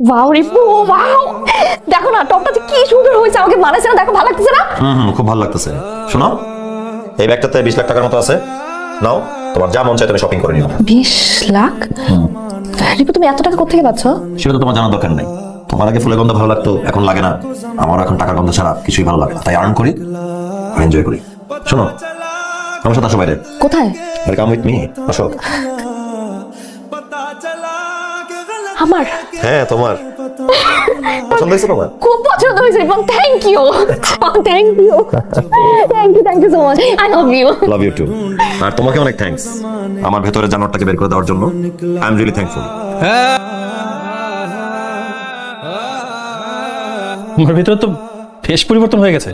Wow রিপু wow দেখো না টপটা কি সুন্দর হয়েছে আমাকে মানাচ্ছে না দেখো ভালো লাগতেছে না? হুম হুম খুব ভালো লাগতেছে। শোনো এই ব্যাগটাতে বিশ লাখ টাকার মতো আছে। নাও তোমার যা মন চায় তুমি শপিং করে নিও। বিশ লাখ? রিপু তুমি এত টাকা কোথেকে পাচ্ছ? সেটা তো তোমার জানার দরকার নেই। তোমার আগে ফুলের গন্ধ ভালো লাগতো এখন লাগে না। আমার এখন টাকার গন্ধ ছাড়া কিছুই ভালো লাগে না। তাই আর্ন করি এনজয় করি। শোনো আমার সাথে আসো বাইরে। কোথায়? কাম উইথ মি আসো। আমার? হ্যাঁ তোমার। পছন্দ হয়েছে তোমার? খুব পছন্দ হয়েছে এবং thank you thank you thank you thank you so much I love you love you too আর তোমাকে অনেক থ্যাঙ্কস আমার ভেতরে জানোয়ারটাকে বের করে দেওয়ার জন্য আই এম রিয়েলি থ্যাঙ্কফুল আমার ভিতরে তো ফেস পরিবর্তন হয়ে গেছে।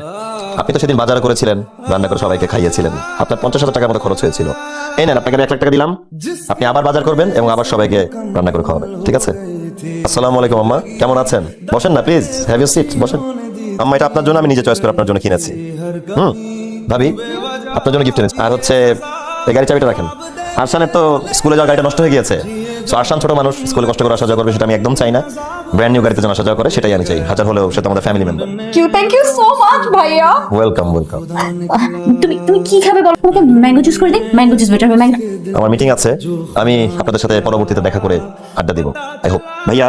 আপনি তো সেদিন বাজার করেছিলেন, রান্না করে সবাইকে খাইয়েছিলেন। আপনার পঞ্চাশ হাজার টাকার মতো খরচ হয়েছিল। এই নেন, আপনাকে আমি এক লাখ টাকা দিলাম। আপনি আবার বাজার করবেন এবং আবার সবাইকে রান্না করে খাওয়াবেন, ঠিক আছে? আসসালামু আলাইকুম, আম্মা। কেমন আছেন? বসেন না প্লিজ হ্যাভ ইউ সিট বসেন। আম্মা, এটা আপনার জন্য, আমি নিজে চয়েস করে আপনার জন্য কিনেছি। হুম, ভাবি, আপনার জন্য গিফট এনেছি। আর হচ্ছে, এই গাড়ি চাবিটা রাখেন। আরশানের তো স্কুলে যাওয়ার গাড়িটা নষ্ট হয়ে গিয়েছে। সো আরশান ছোট মানুষ, স্কুলে কষ্ট করে আসা যাওয়া করবে সেটা আমি একদম চাই না। ব্র্যান্ড নিউ গাড়িতে যেন আসা যাওয়া করে সেটাই আমি চাই। হাজার হলেও সে তো আমাদের family member you thank you so much ভাইয়া। ওয়েলকাম ওয়েলকাম তুমি তুমি কি খাবে বলো? তোমাকে ম্যাঙ্গো জুস করে দিই? ম্যাঙ্গো জুস বেটার হবে ম্যাঙ্গো আমার মিটিং আছে। আমি আপনাদের সাথে পরবর্তীতে দেখা করে আড্ডা দিব। আই হোপ ভাইয়া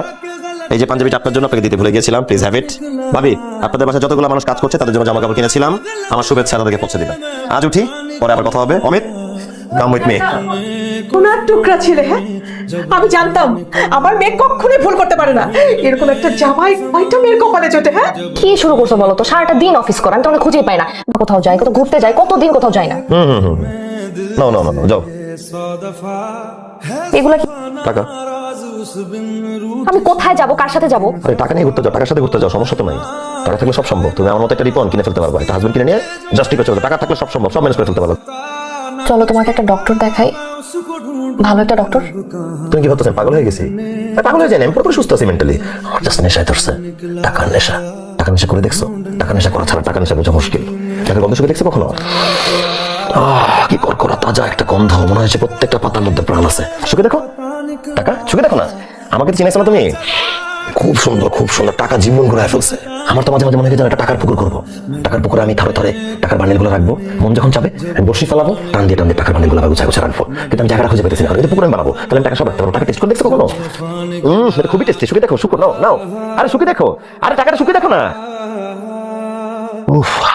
এই যে পাঞ্জাবিটা আপনার জন্য আপনাকে দিতে ভুলে গিয়েছিলাম প্লিজ হ্যাভ ইট ভাবি আপনাদের বাসায় যতগুলো মানুষ কাজ করছে তাদের জন্য জামা কাপড় কিনেছিলাম। আমার শুভেচ্ছা তাদেরকে পৌঁছে দিবেন আজ উঠি পরে আবার কথা হবে। অমিত কাম উইথ মি ওনার টুকরা ছিলে হ্যাঁ? আমি জানতাম আমার মেয়ে কখনোই ভুল করতে পারে না। এরকম একটা জামাই ওইটা মেয়ের কপালে জোটে হ্যাঁ? কি শুরু করছ বলো তো? সারাটা দিন অফিস কর আমি তো অনেক খুঁজেই পাই না। না কোথাও যাই কোথাও ঘুরতে যাই কত দিন কোথাও যাই না। Hmm hmm hmm. No no no যাও। এগুলা কি টাকা। আমি কোথায় যাব? কার সাথে যাব? আরে টাকা নিয়ে ঘুরতে যাও টাকার সাথে ঘুরতে যাও সমস্যা তো নাই। টাকা থাকলে সব সম্ভব। তুমি আমার মতো একটা রিপন কিনে ফেলতে পারবা। একটা হাজবেন্ড কিনে নিয়ে জাস্ট চলবে টাকা থাকলে সব সম্ভব সব ম্যানেজ করে ফেলতে পারো চলো, তোমাকে একটা ডক্টর দেখাই। ভালো একটা ডক্টর তুমি কি ভাবতেছেন পাগল হয়ে গেছি? পাগল হয়ে যায়নি আমি পুরোপুরি সুস্থ আছি মেন্টালি জাস্ট নেশায় ধরছে। টাকার নেশা। টাকা নেশা করে দেখছ? টাকা নেশা করা ছাড়া টাকা নেশা বোঝা মুশকিল। টাকা গন্ধ শুকে দেখছ কখনো? কি করা তাজা একটা গন্ধ। মনে হয়েছে প্রত্যেকটা পাতার মধ্যে প্রাণ আছে। শুকে দেখো। টাকা, শুকে দেখো না। আমাকে তো চিনাইছো না তুমি? খুব সুন্দর খুব সুন্দর। টাকা জীবন ঘুরে ফেলছে। আমার তো মাঝে মাঝে মনে হয় যেন একটা টাকার পুকুর করব টাকার পুকুরে আমি থরে থরে টাকার বান্ডিলগুলো রাখব। মন যখন চাবে আমি বসি ফেলাবো, টান দিয়ে টান দিয়ে টাকার বান্ডিলগুলো গুছাই গুছাই রাখব। কিন্তু আমি জায়গা খুঁজে পেতেছি না। কিন্তু পুকুর আমি বানাবো। তাহলে আমি টাকা সব রাখতে পারব। টাকা টেস্ট করে দেখছ হম এটা খুবই টেস্টি সুখে দেখো শুকো নাও নাও। আরে সুখে দেখো। আরে টাকাটা সুখে দেখো না। উফ।